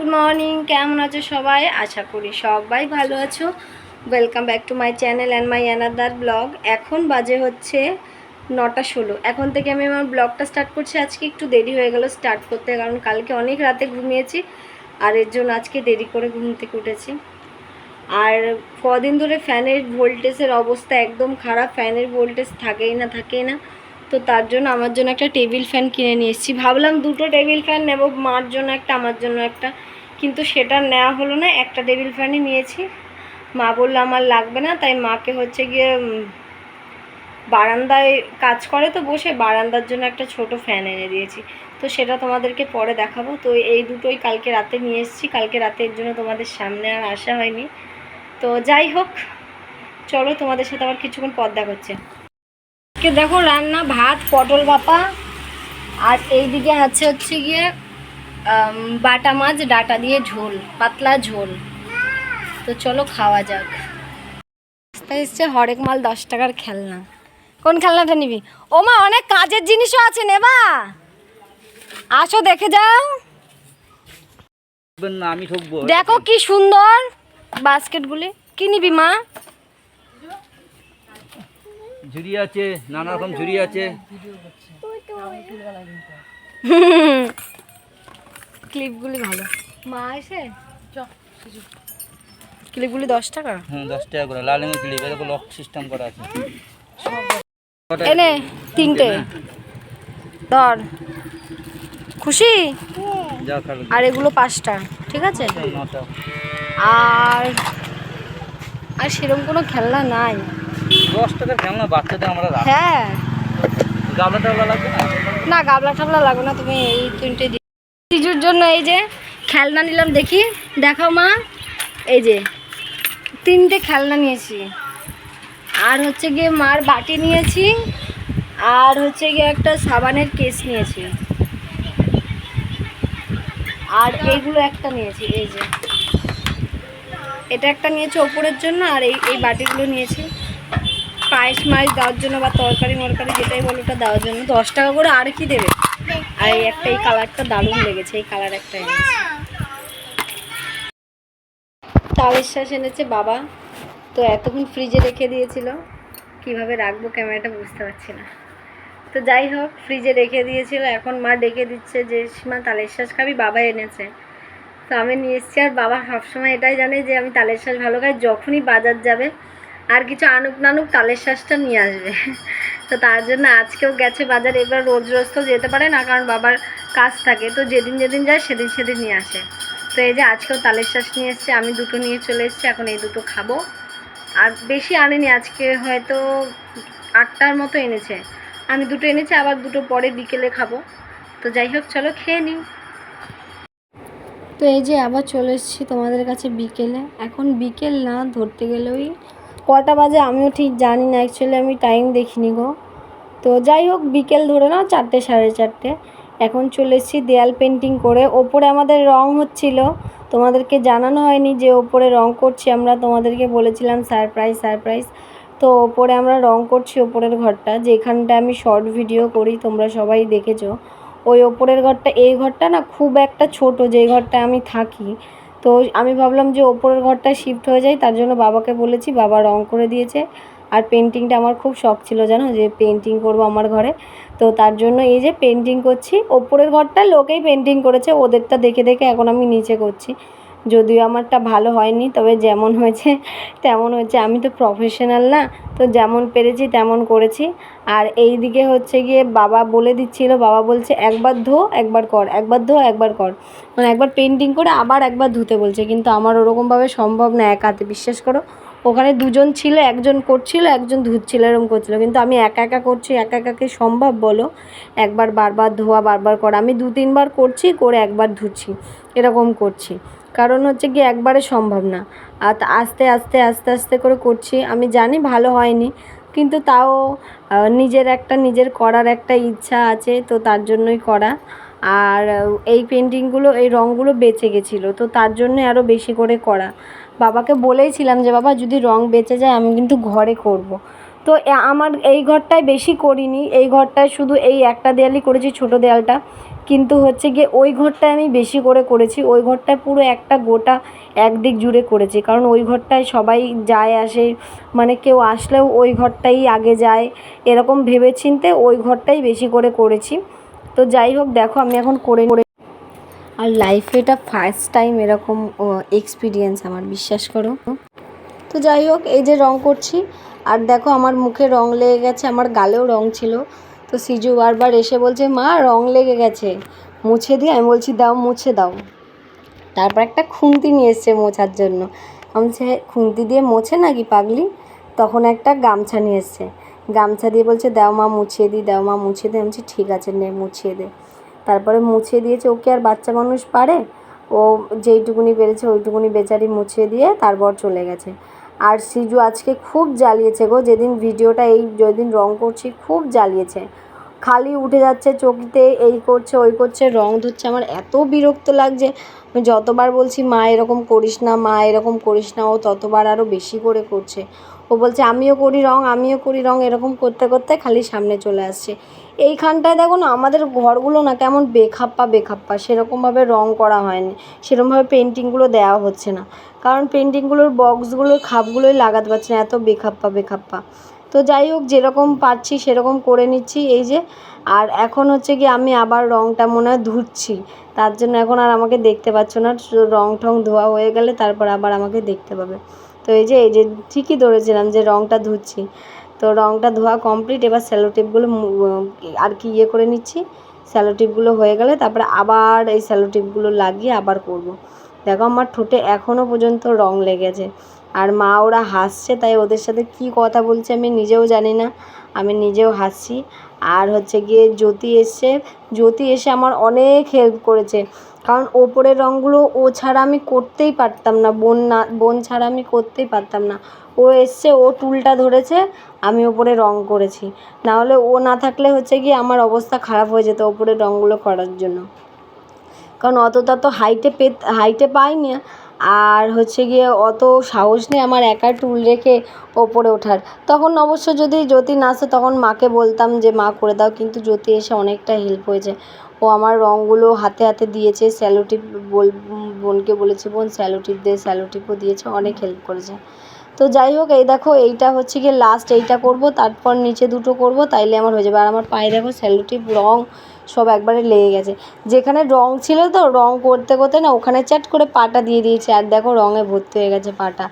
Good morning, কেমন আছো সবাই? আশা করি সবাই ভালো আছো। Welcome back to my channel and my another blog এখন বাজে হচ্ছে নটা ষোলো। এখন থেকে আমি আমার ব্লগটা স্টার্ট করছি। আজকে একটু দেরি হয়ে গেল স্টার্ট করতে, কারণ কালকে অনেক রাতে ঘুমিয়েছি, আর এর জন্য আজকে দেরি করে ঘুম থেকে উঠেছি। আর কদিন ধরে ফ্যানের ভোল্টেজের অবস্থা একদম খারাপ। ফ্যানের ভোল্টেজ থাকেই না থাকেই না। তো তার জন্য আমার জন্য একটা টেবিল ফ্যান কিনে নিয়ে এসেছি। ভাবলাম দুটো টেবিল ফ্যান নেব, মার জন্য একটা, আমার জন্য একটা। কিন্তু সেটা নেওয়া হলো না, একটা টেবিল ফ্যানই নিয়েছি। মা বলল, আমার লাগবে না। তাই মাকে হচ্ছে গিয়ে বারান্দায় কাজ করে তো বসে, বারান্দার জন্য একটা ছোট ফ্যান এনে দিয়েছি। তো সেটা তোমাদেরকে পরে দেখাবো। তো এই দুটোই কালকে রাতে নিয়ে এসেছি। কালকে রাতে এর জন্য তোমাদের সামনে আর আসা হয়নি। তো যাই হোক, চলো তোমাদের সাথে আবার কিছুক্ষণ পর হচ্ছে আজকে দেখো রান্না ভাত পটল ভাপা আর এইদিকে আছে হচ্ছে গিয়ে বাটা মাছ ডাটা দিয়ে ঝোল পাতলা ঝোল। তো চলো খাওয়া যাক। রাস্তায় এসছে হরেক মাল দশ টাকার খেলনা। কোন খেলনাটা নিবি? ও মা অনেক কাজের জিনিসও আছে নেবা। আসো দেখে যাও। আমি ঠকবো। দেখো কি সুন্দর বাস্কেটগুলি। কি নিবি মা? ঝুড়ি আছে নানা রকম ঝুড়ি আছে। ক্লিপগুলি ভালো। মা এসে? ক্লিপগুলি দশ টাকা? হ্যাঁ দশ টাকা করে লাল রঙের ক্লিপ এরকম লক সিস্টেম করা আছে। এনে তিনটে। ধর। খুশি? আর এগুলো পাঁচটা ঠিক আছে? আর আর সেরকম কোনো খেলনা নাই। দশ টাকার খেলনা বাচ্চাদের আমরা হ্যাঁ। গাবলা টাবলা লাগবে না? না গাবলা টাবলা লাগবে না তুমি এই তিনটে দি জন্য এই যে খেলনা নিলাম দেখি দেখাও মা। এই যে তিনটে খেলনা নিয়েছি। আর হচ্ছে গিয়ে মার বাটি নিয়েছি আর হচ্ছে গিয়ে একটা সাবানের কেস নিয়েছি। আর এইগুলো একটা নিয়েছি এই যে। এটা একটা নিয়েছি ওপরের জন্য আর এই এই বাটিগুলো নিয়েছি। পায়েস মায়েস দেওয়ার জন্য বা তরকারি মরকারি যেটাই বলো ওটা দেওয়ার জন্য। দশ টাকা করে আর কি দেবে? আর এই একটা, এই কালারটা দারুণ লেগেছে, এই কালার একটা এনেছে। তালের শ্বাস এনেছে বাবা। তো এতক্ষণ ফ্রিজে রেখে দিয়েছিল। কীভাবে রাখব ক্যামেরাটা বুঝতে পারছি না। তো যাই হোক ফ্রিজে রেখে দিয়েছিল। এখন মা ডেকে দিচ্ছে যে সীমা তালের শ্বাস খাবি? বাবা এনেছে। তো আমি নিয়ে এসেছি। আর বাবা সবসময় এটাই জানে যে, আমি তালের শ্বাস ভালো খাই। যখনই বাজার যাবে আর কিছু আনুক নানুক তালের শ্বাসটা নিয়ে আসবে। তো তার জন্য আজকেও গেছে বাজার, এবার রোজ রোজ তো যেতে পারে না, কারণ বাবার কাজ থাকে। তো যেদিন যেদিন যায় সেদিন সেদিন নিয়ে আসে। তো এই যে আজকেও তালের শ্বাস নিয়ে এসছে, আমি দুটো নিয়ে চলে এসেছি, এখন এই দুটো খাব। আর বেশি আনেনি, আজকে হয়তো আটটার মতো এনেছে। আমি দুটো এনেছি, আবার দুটো পরে বিকেলে খাব। তো যাই হোক, চলো খেয়ে নিই। তো এই যে আবার চলে এসেছি তোমাদের কাছে বিকেলে। এখন বিকেল না, ধরতে গেলে ওই কটা বাজে আমিও ঠিক জানি না অ্যাকচুয়ালি আমি টাইম দেখিনি গো। তো যাই হোক, বিকেল ধরে নাও চারটে, সাড়ে চারটে, এখন চলে এসেছি দেয়াল পেন্টিং করে। ওপরে আমাদের রং হচ্ছিল, তোমাদেরকে জানানো হয়নি যে ওপরে রং করছি আমরা, তোমাদেরকে বলেছিলাম সারপ্রাইজ সারপ্রাইজ তো ওপরে আমরা রং করছি ওপরের ঘরটা, যেখানটা আমি শর্ট ভিডিও করি, তোমরা সবাই দেখেছ। ওই ওপরের ঘরটা, এই ঘরটা না খুব একটা ছোট, যেই ঘরটা আমি থাকি। তো আমি ভাবলাম যে ওপরের ঘরটা শিফট হয়ে যায়, তার জন্য বাবাকে বলেছি, বাবা রং করে দিয়েছে। আর পেন্টিংটা আমার খুব শখ ছিল জানো, যে পেন্টিং করব আমার ঘরে। তো তার জন্য এই যে পেন্টিং করছি, ওপরের ঘরটা লোকেই পেন্টিং করেছে, ওদেরটা দেখে দেখে এখন আমি নিচে করছি। যদিও আমারটা ভালো হয়নি, তবে যেমন হয়েছে, তেমন হয়েছে। আমি তো প্রফেশনাল না, তো যেমন পেরেছি তেমন করেছি। আর এই দিকে হচ্ছে গিয়ে বাবা বলে দিচ্ছিল, বাবা বলছে, একবার ধো, একবার কর, একবার ধো, একবার কর। মানে একবার পেন্টিং করে আবার একবার ধুতে বলছে, কিন্তু আমার ওরকমভাবে সম্ভব না এক হাতে বিশ্বাস করো। ওখানে দুজন ছিল, একজন করছিল, একজন ধুচ্ছিল এরকম করছিল। কিন্তু আমি একা একা করছি, একা একাকে সম্ভব বলো? একবার বারবার ধোয়া, বারবার করা। আমি দু, তিনবার করছি, করে একবার ধুচ্ছি, এরকম করছি। কারণ হচ্ছে কি একবারে সম্ভব না। আর আস্তে আস্তে আস্তে আস্তে করে করছি। আমি জানি ভালো হয়নি, কিন্তু তাও নিজের একটা, নিজের করার একটা ইচ্ছা আছে, তো তার জন্যই করা। আর, এই পেন্টিংগুলো এই রঙগুলো বেঁচে গেছিল, তো তার জন্য আরও বেশি করে করা। বাবাকে বলেইছিলাম যে, বাবা, যদি রং বেঁচে যায়, আমি কিন্তু ঘরে করব। তো আমার এই ঘরটায় বেশি করিনি। এই ঘরটায় শুধু এই একটা দেয়ালই করেছি, ছোট দেয়ালটা। কিন্তু হচ্ছে গিয়ে ওই ঘরটায় আমি বেশি করে করেছি। ওই ঘরটায় পুরো একটা গোটা একদিক জুড়ে করেছি। কারণ ওই ঘরটায় সবাই যায়, আসে। মানে কেউ আসলেও ওই ঘরটাই আগে যায়। এরকম ভেবে চিনতে ওই ঘরটাই বেশি করে করেছি। তো যাই হোক, দেখো, আমি এখন করে আর লাইফে এটা ফার্স্ট টাইম এরকম এক্সপিরিয়েন্স আমার বিশ্বাস করো। তো যাই হোক এই যে রং করছি আর দেখো আমার মুখে রং লেগে গেছে আমার গালেও রং ছিল। তো সিজু বারবার এসে বলছে মা রং লেগে গেছে মুছে দিয়ে আমি বলছি দাও মুছে দাও। তারপর একটা খুন্তি নিয়ে এসছে মোছার জন্য। আমি "হ্যাঁ, খুন্তি দিয়ে মোছে নাকি পাগলি? তখন একটা গামছা নিয়ে এসছে। গামছা দিয়ে বলছে দাও মা মুছিয়ে দিই দাও মা মুছিয়ে দিই আমি ঠিক আছে নে মুছিয়ে দে। তারপরে মুছে দিয়েছে ওকে আর বাচ্চা মানুষ পারে। ও যেইটুকুনি পেরেছে ওইটুকুনি বেচারি মুছে দিয়ে তারপর চলে গেছে। আর সিজু আজকে খুব জ্বালিয়েছে গো, যেদিন ভিডিওটা এই যেদিন রং করছি খুব জ্বালিয়েছে। খালি উঠে যাচ্ছে চকিতে, এই করছে, ওই করছে, রং ধরছে। আমার এত বিরক্ত লাগছে। আমি যতবার বলছি, মা, এরকম করিস না, মা, এরকম করিস না। ও ততবার আরও বেশি করে করছে। ও বলছে, আমিও করি রং, আমিও করি রং। এরকম করতে করতে খালি সামনে চলে আসছে। এইখানটায় দেখো না আমাদের ঘরগুলো না কেমন বেখাপ্পা বেখাপ্পা। সেরকমভাবে রং করা হয়নি। সেরকমভাবে পেন্টিংগুলো দেওয়া হচ্ছে না। কারণ পেন্টিংগুলোর বক্সগুলোর খাপগুলোই লাগাতে পারছি না, এত বেখাপ্পা বেখাপ্পা। তো যাই হোক, যেরকম পারছি সেরকম করে নিচ্ছি। এই যে, আর এখন হচ্ছে কি আমি আবার রংটা মনে হয় ধুচ্ছি। তার জন্য এখন আর আমাকে দেখতে পাচ্ছ না রং টং ধোয়া হয়ে গেলে তারপর আবার আমাকে দেখতে পাবে। তো এই যে এই যে ঠিকই ধরেছিলাম যে রংটা ধুচ্ছি। তো রংটা ধোয়া কমপ্লিট এবার স্যালো টিপগুলো আর কি ইয়ে করে নিচ্ছি। স্যালো টিপগুলো হয়ে গেলে তারপরে আবার এই স্যালো টিপগুলো লাগিয়ে আবার করব। দেখো আমার ঠোঁটে এখনও পর্যন্ত রং লেগেছে। আর মা ওরা হাসছে, তাই ওদের সাথে কি কথা বলছে আমি নিজেও জানি না। আমি নিজেও হাসছি। আর হচ্ছে গিয়ে জ্যোতি এসছে। জ্যোতি এসে আমার অনেক হেল্প করেছে। কারণ ওপরের রঙগুলো ও ছাড়া আমি করতেই পারতাম না, বোন না, বোন ছাড়া আমি করতেই পারতাম না। ও এসছে, ও টুলটা ধরেছে, আমি ওপরে রং করেছি। নাহলে ও না থাকলে হচ্ছে গিয়ে আমার অবস্থা খারাপ হয়ে যেত ওপরের রঙগুলো করার জন্য। কারণ অতটা তো হাইটে পে হাইটে পাই না আর হচ্ছে গিয়ে অত সাহস নেই আমার একা টুল রেখে ওপরে ওঠার। তখন অবশ্য যদি জ্যোতি না আসে, তখন মাকে বলতাম যে, মা, করে দাও। কিন্তু জ্যোতি এসে অনেকটা হেল্প হয়েছে। আমার রঙগুলো হাতে হাতে দিয়েছে স্যালোটিপ বল, বোনকে বলেছে, বোন স্যালোটিপ দে স্যালোটিপও দিয়েছে, অনেক হেল্প করেছে। তো যাই হোক, এই দেখো, এইটা হচ্ছে গিয়ে লাস্ট এইটা করব, তারপর নিচে দুটো করব, তাইলে আমার হয়ে যাবে। আর আমার পায়ে দেখো স্যালোটিপ রং সব একবারে লেগে গেছে। যেখানে রং ছিল তো রং করতে করতে না ওখানে চ্যাট করে পাটা দিয়ে দিয়েছে। আর দেখো রঙে ভর্তি হয়ে গেছে পাটা।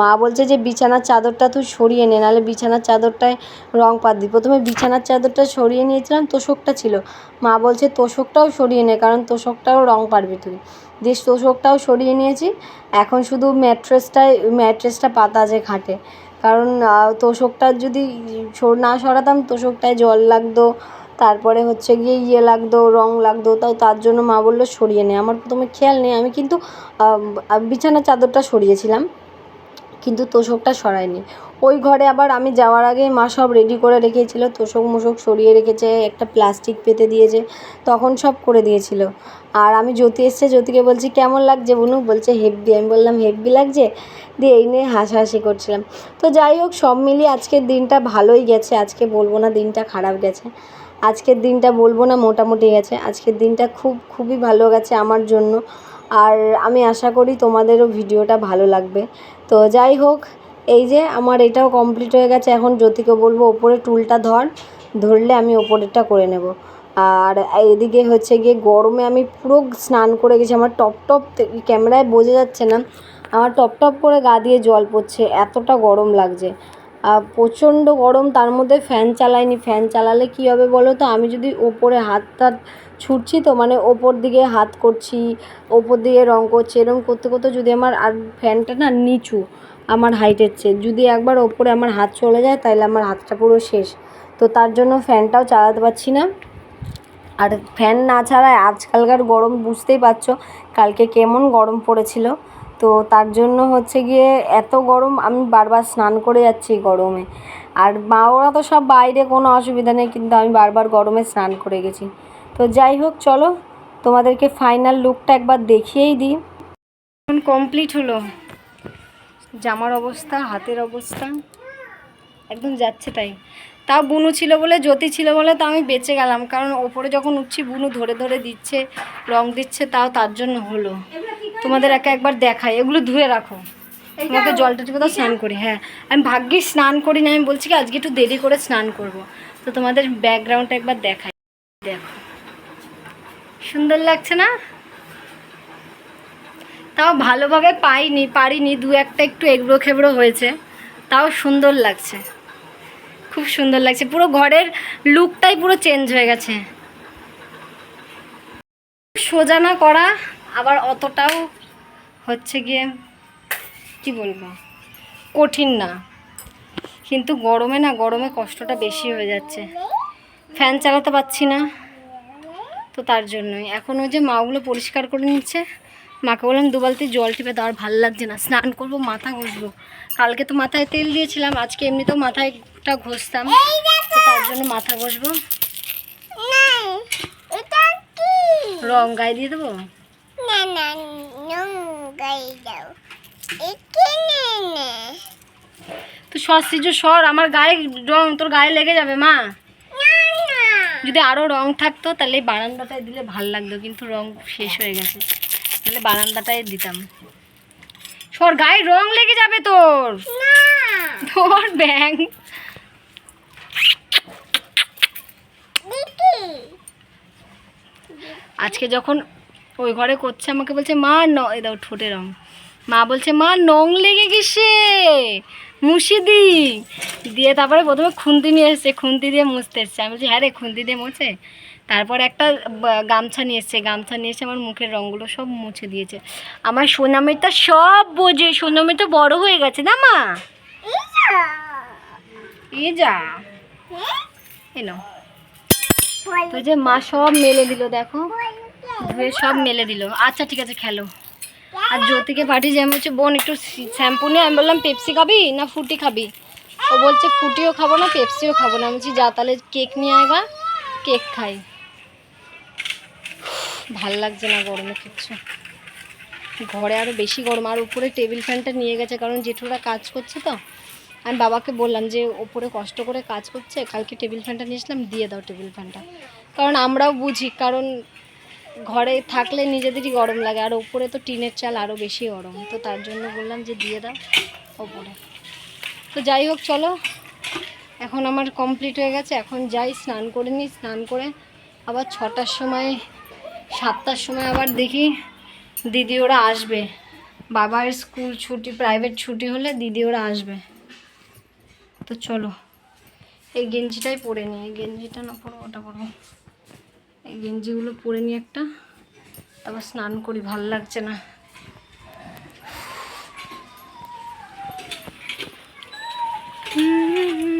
মা বলছে যে, বিছানার চাদরটা তুই সরিয়ে নে, নাহলে বিছানার চাদরটায় রং পাত দি। প্রথমে বিছানার চাদরটা সরিয়ে নিয়েছিলাম, তোষকটা ছিল। মা বলছে, তোষকটাও সরিয়ে নে, কারণ তোষকটাও রং পারবি তুই। দিয়ে তোষকটাও সরিয়ে নিয়েছি। এখন শুধু ম্যাট্রেসটায়, ম্যাট্রেসটা পাতা আছে খাটে। কারণ তোষকটা যদি না সরাতাম, তোষকটায় জল লাগতো তারপরে হচ্ছে গিয়ে ইয়ে লাগতো, রং লাগতো তাও তার জন্য মা বলল সরিয়ে নে। আমার প্রথমে খেয়াল নেই, আমি কিন্তু বিছানার চাদরটা সরিয়েছিলাম, কিন্তু তোষকটা সরায়নি। ওই ঘরে আবার আমি যাওয়ার আগে মা সব রেডি করে রেখেছিল, তোষক মোষক সরিয়ে রেখেছে, একটা প্লাস্টিক পেতে দিয়েছে, তখন সব করে দিয়েছিল। আর আমি জ্যোতি এসছে, জ্যোতিকে বলছি, কেমন লাগছে বনু? বলছে, হেব্বি। আমি বললাম, হেব্বি লাগছে? দিয়ে এই নিয়ে হাসাহাসি করছিলাম। তো যাই হোক, সব মিলিয়ে আজকের দিনটা ভালোই গেছে, আজকে বলব না দিনটা খারাপ গেছে। আজকের দিনটা বলব না, মোটামুটি গেছে। আজকের দিনটা খুব, খুবই ভালো গেছে আমার জন্য। আর আমি আশা করি তোমাদেরও ভিডিওটা ভালো লাগবে। তো যাই হোক, এই যে আমার এটাও কমপ্লিট হয়ে গেছে। এখন জ্যোতিকে বলব, ওপরে টুলটা ধর, ধরলে আমি ওপরেরটা করে নেব। আর এদিকে হচ্ছে গিয়ে গরমে আমি পুরো স্নান করে গেছি। আমার টপ টপ ক্যামেরায় বোঝা যাচ্ছে না। আমার টপ টপ করে গা দিয়ে জল পড়ছে। এতটা গরম লাগছে। প্রচণ্ড গরম, তার মধ্যে ফ্যান চালাইনি। ফ্যান চালালে কী হবে বলো তো? আমি যদি ওপরে হাত টাত ছুটছি তো মানে ওপর দিকে হাত করছি, ওপর দিকে রং করছি এরকম করতে করতে যদি আমার আর ফ্যানটা না নিচু, আমার হাইটের চেয়ে। যদি একবার ওপরে আমার হাত চলে যায় তাহলে আমার হাতটা পুরো শেষ। তো তার জন্য ফ্যানটাও চালাতে পারছি না। আর ফ্যান না ছাড়ায় আজকালকার গরম বুঝতেই পারছ, কালকে কেমন গরম পড়েছিল। তো তার জন্য হচ্ছে গিয়ে এত গরম, আমি বারবার স্নান করে যাচ্ছি গরমে। আর মা, ওরা তো সব বাইরে, কোনো অসুবিধা নেই, কিন্তু আমি বারবার গরমে স্নান করে গেছি। তো যাই হোক, চলো তোমাদেরকে ফাইনাল লুকটা একবার দেখিয়েই দিই। কমপ্লিট হলো। জামার অবস্থা, হাতের অবস্থা, একদম যাচ্ছে তাই। তাও বুনু ছিল বলে, জ্যোতি ছিল বলে তো আমি বেঁচে গেলাম, কারণ ওপরে যখন উঠছি, বুনু ধরে ধরে দিচ্ছে, রং দিচ্ছে, তাও তার জন্য হলো। তোমাদের একে একবার দেখাই এগুলো ধুয়ে রাখো। তোমাকে জলটা দাও স্নান করি হ্যাঁ। আমি ভাগ্যিস স্নান করি না আমি বলছি কি আজকে একটু দেরি করে স্নান করব। তো তোমাদের ব্যাকগ্রাউন্ডটা একবার দেখাই দেখো। সুন্দর লাগছে না? তাও ভালোভাবে পাইনি পারিনি দু একটা একটু এগড়ো খেবড়ো হয়েছে তাও সুন্দর লাগছে। খুব সুন্দর লাগছে পুরো ঘরের লুকটাই পুরো চেঞ্জ হয়ে গেছে। সোজা না করা আবার অতটাও হচ্ছে গিয়ে কি বলব কঠিন না। কিন্তু গরমে না গরমে কষ্টটা বেশি হয়ে যাচ্ছে। ফ্যান চালাতে পারছি না তো তার জন্যই। এখন ওই যে মাগুলো পরিষ্কার করে নিচ্ছে। মাকে বললাম দু বালতি জল টিপে দেওয়ার ভালো লাগছে না। স্নান করব মাথা ঘষবো। কালকে তো মাথায় তেল দিয়েছিলাম আজকে এমনিতেও মাথায়টা ঘষতাম। তো তার জন্য মাথা ঘষবো। রং গায়ে দিয়ে দেবো? না না নং গাই দাও। এখানে না তো সর সিজু সর। আমার গায়ে রং তোর গায়ে লেগে যাবে মা। যদি আরও রং থাকতো তাহলে বারান্দাটায় দিলে ভালো লাগতো কিন্তু রং শেষ হয়ে গেছে। তাহলে বারান্দাটায় দিতাম। সর গায়ে রং লেগে যাবে তোর। তোর ব্যাং। আজকে যখন ওই ঘরে করছে, আমাকে বলছে, মা, ন এই দাও ঠোঁটে রং। মা বলছে, মা, নং লেগে গেছে। মুছি দি দিয়ে তারপরে প্রথমে খুন্তি নিয়ে এসছে, খুন্তি দিয়ে মুছতে এসছে। আমি বলছি হ্যাঁ রে, খুন্তি দিয়ে মুছে। তারপর একটা গামছা নিয়ে এসছে। গামছা নিয়ে এসে আমার মুখের রঙগুলো সব মুছে দিয়েছে। আমার সোনামিটা সব বোঝে। সোনামিটা বড় হয়ে গেছে না, মা? এ যা। এলো তো যে মা সব মেলে দিল, দেখো। ধুয়ে সব মেলে দিল। আচ্ছা ঠিক আছে, খেলো। আর জ্যোতিকে পাঠিয়ে আমি বলছে, বোন, একটু শ্যাম্পু নিয়ে আমি বললাম, পেপসি খাবি না ফুটি খাবি? ও বলছে, ফুটিও খাব না, পেপসিও খাব না। আমি বলছি, যা, তাহলে কেক নিয়ে আয়গা কেক খাই। ভালো লাগছে না গরমে কিচ্ছু। ঘরে আরও বেশি গরম, আর উপরে টেবিল ফ্যানটা নিয়ে গেছে, কারণ জেঠুরা কাজ করছে তো। আমি বাবাকে বললাম যে, ওপরে কষ্ট করে কাজ করছে, কালকে টেবিল ফ্যানটা নিয়েছিলাম দিয়ে দাও টেবিল ফ্যানটা। কারণ আমরাও বুঝি, কারণ ঘরে থাকলে নিজেদেরই গরম লাগে, আর ওপরে তো টিনের চাল আরও বেশি গরম। তো তার জন্য বললাম যে দিয়ে দাও ওপরে। তো যাই হোক, চলো। এখন আমার কমপ্লিট হয়ে গেছে। এখন যাই, স্নান করে নিই। স্নান করে আবার ছটার সময়, সাতটার সময় আবার দেখি দিদি ওরা আসবে। বাবার স্কুল ছুটি প্রাইভেট ছুটি হলে দিদি ওরা আসবে। তো চলো। এই গেঞ্জিটাই পরে নিই। এই গেঞ্জিটা না পরো ওটা পরবো। এই গেঞ্জিগুলো পরে নিই একটা। তারপর স্নান করি ভালো লাগছে না। হুম।